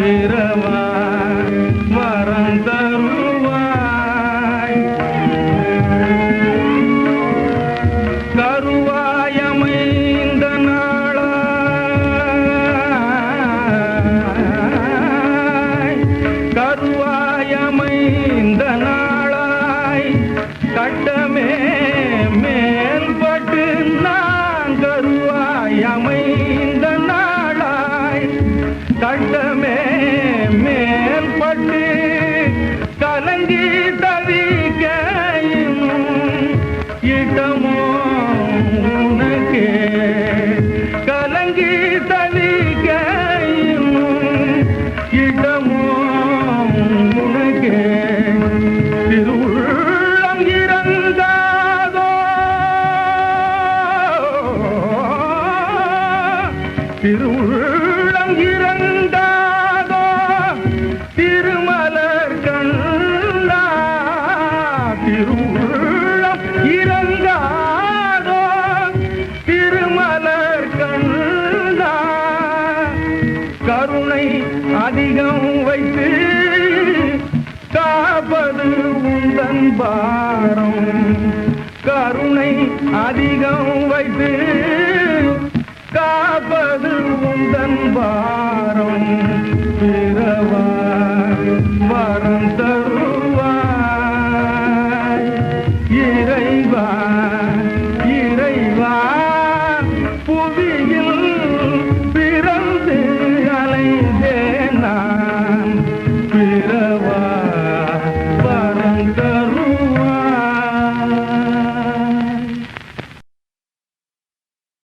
பிறவா திருவுள்ளம் இறந்தாதோ? திருமலர் கண்டா? திருவுள்ளம் இறந்தாதோ? திருமலர் கண்டா? கருணை அதிகம் வைத்து காப்பது உந்தன் பாரம். கருணை அதிகம் வைத்து Bye.